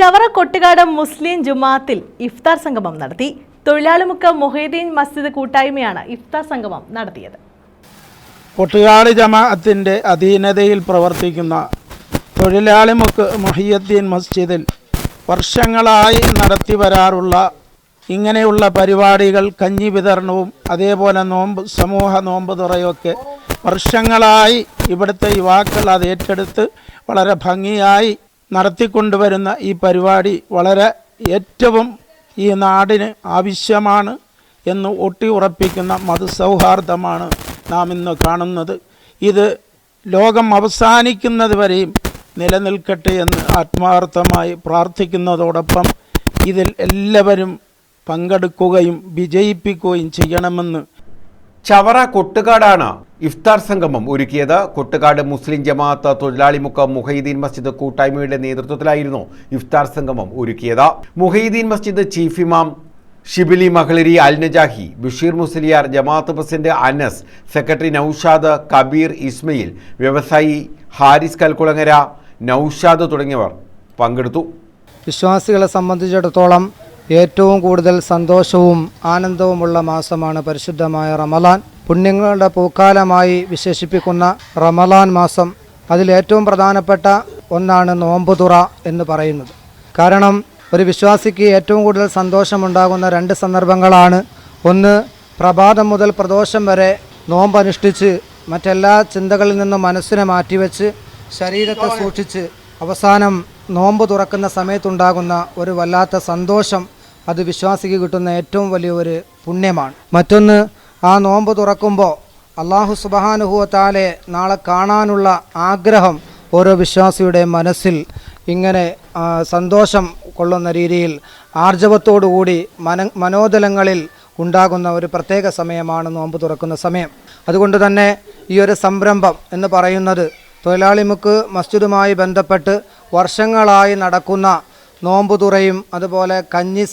ചവറ കൊട്ടുകാട് മുസ്ലിം ജുമാത്തിൽ ഇഫ്താർ സംഗമം നടത്തി. തൊഴിലാളിമുക്ക് മൊഹീദ്ദീൻ മസ്ജിദ് കൂട്ടായ്മയാണ് ഇഫ്താർ സംഗമം നടത്തിയത്. കൊട്ടുകാട് ജമാഅത്തിന്റെ അധീനതയിൽ പ്രവർത്തിക്കുന്ന തൊഴിലാളിമുക്ക് മൊഹിയദ്ദീൻ മസ്ജിദിൽ വർഷങ്ങളായി നടത്തി വരാറുള്ള ഇങ്ങനെയുള്ള പരിപാടികൾ കഞ്ഞി വിതരണവും അതേപോലെ നോമ്പ് സമൂഹ നോമ്പ് തുറയൊക്കെ വർഷങ്ങളായി ഇവിടുത്തെ യുവാക്കൾ അത് ഏറ്റെടുത്ത് വളരെ ഭംഗിയായി നടത്തിക്കൊണ്ടുവരുന്ന ഈ പരിപാടി വളരെ ഏറ്റവും ഈ നാടിന് ആവശ്യമാണ് എന്ന് ഒട്ടി ഉറപ്പിക്കുന്ന മതസൗഹാർദ്ദമാണ് നാം ഇന്ന് കാണുന്നത്. ഇത് ലോകം അവസാനിക്കുന്നത് വരെയും നിലനിൽക്കട്ടെ എന്ന് ആത്മാർത്ഥമായി പ്രാർത്ഥിക്കുന്നതോടൊപ്പം ഇതിൽ എല്ലാവരും പങ്കെടുക്കുകയും വിജയിപ്പിക്കുകയും ചെയ്യണമെന്ന് ചവറ കൊട്ടുകാടാണ് ഇഫ്താർ സംഗമം ഒരുക്കിയത്. കൊട്ടുകാട് മുസ്ലിം ജമാഅത്ത് തൊഴിലാളിമുക്ക് മുഹൈദീൻ മസ്ജിദ് കൂട്ടായ്മയുടെ നേതൃത്വത്തിലായിരുന്നു ഇഫ്താർ സംഗമം ഒരുക്കിയത്. മുഹൈദീൻ മസ്ജിദ് ചീഫ് ഇമാം ഷിബിലി മഹ്ലരി അൽ നജാഹി ബഷീർ മുസ്ലിയാർ ജമാഅത്ത് പ്രസിഡന്റ് അനസ് സെക്രട്ടറി നൌഷാദ് കബീർ ഇസ്മയിൽ വ്യവസായി ഹാരിസ് കൽക്കുളങ്ങര നൌഷാദ് തുടങ്ങിയവർ പങ്കെടുത്തു. വിശ്വാസികളെ സംബന്ധിച്ചിടത്തോളം ഏറ്റവും കൂടുതൽ സന്തോഷവും ആനന്ദവുമുള്ള മാസമാണ് പരിശുദ്ധമായ റമലാൻ. പുണ്യങ്ങളുടെ പൂക്കാലമായി വിശേഷിപ്പിക്കുന്ന റമലാൻ മാസം അതിലേറ്റവും പ്രധാനപ്പെട്ട ഒന്നാണ് നോമ്പുതുറ എന്ന് പറയുന്നത്. കാരണം ഒരു വിശ്വാസിക്ക് ഏറ്റവും കൂടുതൽ സന്തോഷമുണ്ടാകുന്ന രണ്ട് സന്ദർഭങ്ങളാണ്. ഒന്ന് പ്രഭാതം മുതൽ പ്രദോഷം വരെ നോമ്പനുഷ്ഠിച്ച് മറ്റെല്ലാ ചിന്തകളിൽ നിന്നും മനസ്സിനെ മാറ്റിവെച്ച് ശരീരത്തെ സൂക്ഷിച്ച് അവസാനം നോമ്പ് തുറക്കുന്ന സമയത്തുണ്ടാകുന്ന ഒരു വല്ലാത്ത സന്തോഷം അത് വിശ്വാസിക്ക് കിട്ടുന്ന ഏറ്റവും വലിയ ഒരു പുണ്യമാണ്. മറ്റൊന്ന് ആ നോമ്പ് തുറക്കുമ്പോൾ അള്ളാഹു സുബഹാനുഭവത്താലെ നാളെ കാണാനുള്ള ആഗ്രഹം ഓരോ വിശ്വാസിയുടെ മനസ്സിൽ ഇങ്ങനെ സന്തോഷം കൊള്ളുന്ന രീതിയിൽ ആർജവത്തോടുകൂടി മന മനോദലങ്ങളിൽ ഉണ്ടാകുന്ന ഒരു പ്രത്യേക സമയമാണ് നോമ്പ് തുറക്കുന്ന സമയം. അതുകൊണ്ട് തന്നെ ഈ ഒരു സംരംഭം എന്ന് പറയുന്നത് തൊഴിലാളിമുക്ക് മസ്ജിദുമായി ബന്ധപ്പെട്ട് വർഷങ്ങളായി നടക്കുന്ന നോമ്പുതുറയും അതുപോലെ കഞ്ഞി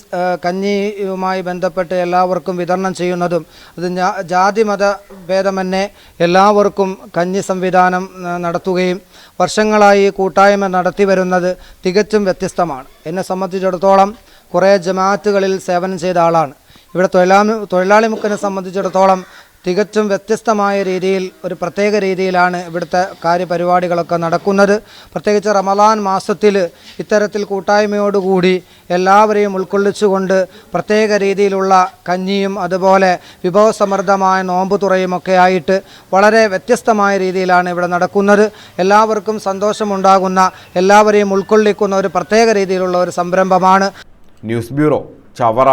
കഞ്ഞിയുമായി ബന്ധപ്പെട്ട് എല്ലാവർക്കും വിതരണം ചെയ്യുന്നതും അത് ജാതി മത ഭേദമന്യേ എല്ലാവർക്കും കഞ്ഞി സംവിധാനം നടത്തുകയും വർഷങ്ങളായി കൂട്ടായ്മ നടത്തി വരുന്നത് തികച്ചും വ്യത്യസ്തമാണ്. എന്നെ സംബന്ധിച്ചിടത്തോളം കുറേ ജമാഅത്തുകളിൽ സേവനം ചെയ്ത ആളാണ്. ഇവിടെ തൊഴിലാളി തൊഴിലാളി മുക്കനെ സംബന്ധിച്ചിടത്തോളം തികച്ചും വ്യത്യസ്തമായ രീതിയിൽ ഒരു പ്രത്യേക രീതിയിലാണ് ഇവിടുത്തെ കാര്യപരിപാടികളൊക്കെ നടക്കുന്നത്. പ്രത്യേകിച്ച് റമലാൻ മാസത്തിൽ ഇത്തരത്തിൽ കൂട്ടായ്മയോടുകൂടി എല്ലാവരെയും ഉൾക്കൊള്ളിച്ചുകൊണ്ട് പ്രത്യേക രീതിയിലുള്ള കഞ്ഞിയും അതുപോലെ വിഭവസമൃദ്ധമായ നോമ്പ് തുറയും ഒക്കെ ആയിട്ട് വളരെ വ്യത്യസ്തമായ രീതിയിലാണ് ഇവിടെ നടക്കുന്നത്. എല്ലാവർക്കും സന്തോഷമുണ്ടാകുന്ന എല്ലാവരെയും ഉൾക്കൊള്ളിക്കുന്ന ഒരു പ്രത്യേക രീതിയിലുള്ള ഒരു സംരംഭമാണ്. News bureau Chavara.